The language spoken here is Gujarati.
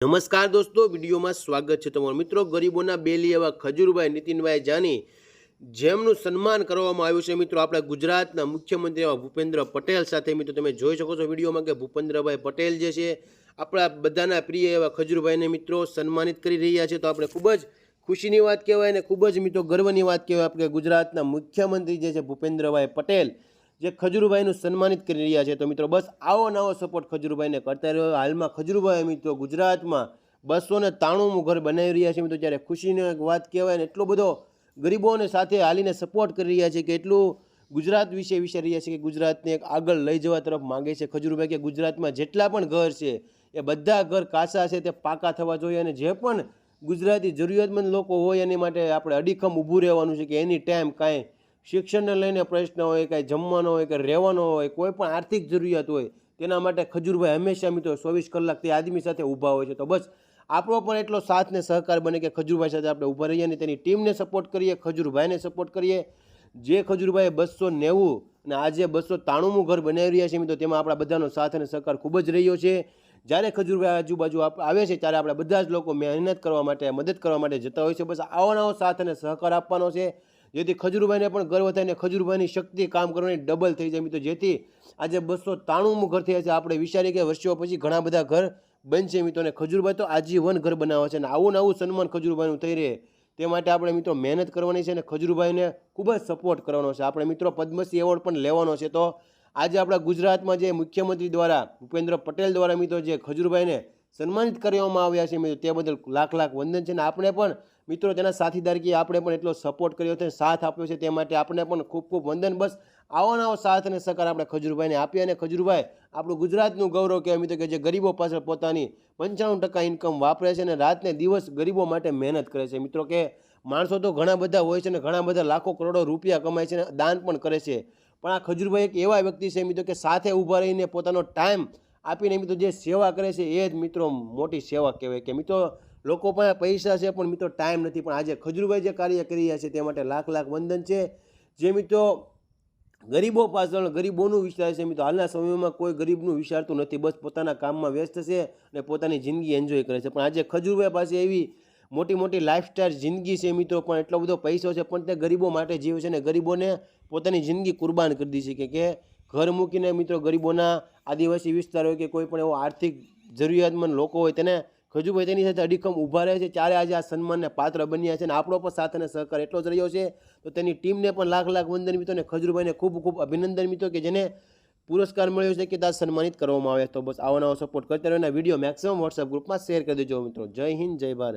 નમસ્કાર દોસ્તો, વિડીયોમાં સ્વાગત છે તમારું મિત્રો. ગરીબોના બેલી એવા ખજૂરભાઈ નીતિનભાઈ જાની, જેમનું સન્માન કરવામાં આવ્યું છે મિત્રો આપણા ગુજરાતના મુખ્યમંત્રી એવા ભૂપેન્દ્ર પટેલ સાથે. મિત્રો, તમે જોઈ શકો છો વિડીયોમાં કે ભૂપેન્દ્રભાઈ પટેલ જે છે, આપણા બધાના પ્રિય એવા ખજૂરભાઈને મિત્રો સન્માનિત કરી રહ્યા છે. તો આપણે ખૂબ જ ખુશીની વાત કહેવાય અને ખૂબ જ મિત્રો ગર્વની વાત કહેવાય. આપણે ગુજરાતના મુખ્યમંત્રી જે છે ભૂપેન્દ્રભાઈ પટેલ જે ખજરૂભાઈનું સન્માનિત કરી રહ્યા છે. તો મિત્રો, બસ આવો નવો સપોર્ટ ખજરૂભાઈને કરતા રહ્યો. હાલમાં ખજૂરભાઈ મિત્રો ગુજરાતમાં બસો ને ત્રાણુંમું ઘર બનાવી રહ્યા છે. મિત્રો, જ્યારે ખુશીની વાત કહેવાય ને, એટલો બધો ગરીબોને સાથે હાલીને સપોર્ટ કરી રહ્યા છે કે એટલું ગુજરાત વિશે વિચારી રહ્યા છે કે ગુજરાતને એક આગળ લઈ જવા તરફ માગે છે. ખજૂરભાઈ કે ગુજરાતમાં જેટલા પણ ઘર છે, એ બધા ઘર કાચા છે, તે પાકા થવા જોઈએ અને જે પણ ગુજરાતી જરૂરિયાતમંદ લોકો હોય એની માટે આપણે અડીખમ ઊભું રહેવાનું છે કે એની ટાઈમ કાંઈ શિક્ષણને લઈને પ્રશ્ન હોય, કાંઈ જમવાનો હોય કે રહેવાનો હોય, કોઈ પણ આર્થિક જરૂરિયાત હોય, તેના માટે ખજૂરભાઈ હંમેશા મિત્રો ચોવીસ કલાક તે આદમી સાથે ઊભા હોય છે. તો બસ, આપણો પણ એટલો સાથ ને સહકાર બને કે ખજૂરભાઈ સાથે આપણે ઊભા રહીએ અને તેની ટીમને સપોર્ટ કરીએ, ખજૂરભાઈને સપોર્ટ કરીએ. જે ખજૂરભાઈ બસો નેવું અને આજે બસો તાણુંમું ઘર બનાવી રહ્યા છે મિત્રો, તેમાં આપણા બધાનો સાથ અને સહકાર ખૂબ જ રહ્યો છે. જ્યારે ખજૂરભાઈ આજુબાજુ આવે છે, ત્યારે આપણે બધા જ લોકો મહેનત કરવા માટે, મદદ કરવા માટે જતા હોય છે. બસ, આવો નવો સાથ અને સહકાર આપવાનો છે. જેથી ખજુરભાઈને પણ ગર્વ થાય અને ખજૂરભાઈની શક્તિ કામ કરવાની ડબલ થઈ જાય. મિત્રો, જેથી આજે બસો ત્રાણુંમું ઘર થયા છે. આપણે વિચારીએ કે વર્ષો પછી ઘણા બધા ઘર બનશે. મિત્રો, અને ખજુરભાઈ તો આજીવન ઘર બનાવે છે અને આવું ને આવું સન્માન ખજુરભાઈનું થઈ રહે. તે માટે આપણે, મિત્રો, મહેનત કરવાની છે અને ખજૂરભાઈને ખૂબ જ સપોર્ટ કરવાનો છે. આપણે, મિત્રો, પદ્મશ્રી એવોર્ડ પણ લેવાનો છે. તો આજે આપણા ગુજરાતમાં જે મુખ્યમંત્રી દ્વારા, ભૂપેન્દ્ર પટેલ દ્વારા, મિત્રો, જે ખજૂરભાઈને સન્માનિત કરવામાં આવ્યા છે મિત્રો. તે બદલ લાખ લાખ વંદન છે. અને આપણે પણ, મિત્રો, તેના સાથીદારકી આપણે પણ એટલો સપોર્ટ કર્યો છે સાથ આપ્યો છે તે માટે આપણે પણ ખૂબ ખૂબ વંદન. બસ આવો નવો સાથ અને સહકાર આપણે ખજુરભાઈને આપીએ અને ખજુરભાઈ, આપણું ગુજરાતનું ગૌરવ કહેવાય મિત્રો કે જે ગરીબો પાછળ પોતાની પંચાણું ટકા ઇન્કમ વાપરે છે અને રાતને દિવસ ગરીબો માટે મહેનત કરે છે. મિત્રો કે, માણસો તો ઘણા બધા હોય છે અને ઘણા બધા લાખો કરોડો રૂપિયા કમાય છે અને દાન પણ કરે છે. પણ આ ખજૂરભાઈ એક એવા વ્યક્તિ છે મિત્રો કે સાથે ઊભા રહીને પોતાનો ટાઈમ આપીને મિત્રો જે સેવા કરે છે, એ જ મિત્રો મોટી સેવા કહેવાય કે મિત્રો લોકો પાસે પૈસા છે, પણ મિત્રો ટાઈમ નથી. પણ આજે ખજૂરભાઈ જે કાર્ય કરી રહ્યા છે, તે માટે લાખ લાખ વંદન છે. જે મિત્રો ગરીબો પાછળ, ગરીબોનું વિચાર છે, મિત્રો હાલના સમયમાં કોઈ ગરીબનું વિચારતું નથી. બસ પોતાના કામમાં વ્યસ્ત છે અને પોતાની જિંદગી એન્જોય કરે છે. પણ આજે ખજૂરભાઈ પાસે એવી મોટી મોટી લાઇફસ્ટાઈલ જિંદગી છે, મિત્રો, પણ એટલો બધો પૈસો છે, પણ તે ગરીબો માટે જીવે છે અને ગરીબોને પોતાની જિંદગી કુરબાન કરી દી છે કે ઘર મૂકીને મિત્રો ગરીબોના આદિવાસી વિસ્તાર હોય કે કોઈ પણ એવો આર્થિક જરૂરિયાતમંદ લોકો હોય તેને ખજુભાઈ તેની સાથે અડીખમ ઊભા રહે છે. ત્યારે આજે આ સન્માનને પાત્ર બન્યા છે અને આપણો પણ સાથ સહકાર એટલો જ રહ્યો છે. તો તેની ટીમને પણ લાખ લાખ વંદન મિત્રો અને ખજુરભાઈને ખૂબ ખૂબ અભિનંદન મિત્રો કે જેને પુરસ્કાર મળ્યો છે કે ત્યાં સન્માનિત કરવામાં આવે તો બસ આવો નવો સપોર્ટ કરતા રહ્યો વીડિયો મેક્સિમમ વોટ્સઅપ ગ્રુપમાં શેર કરી દેજો મિત્રો. જય હિન્દ, જય ભારત.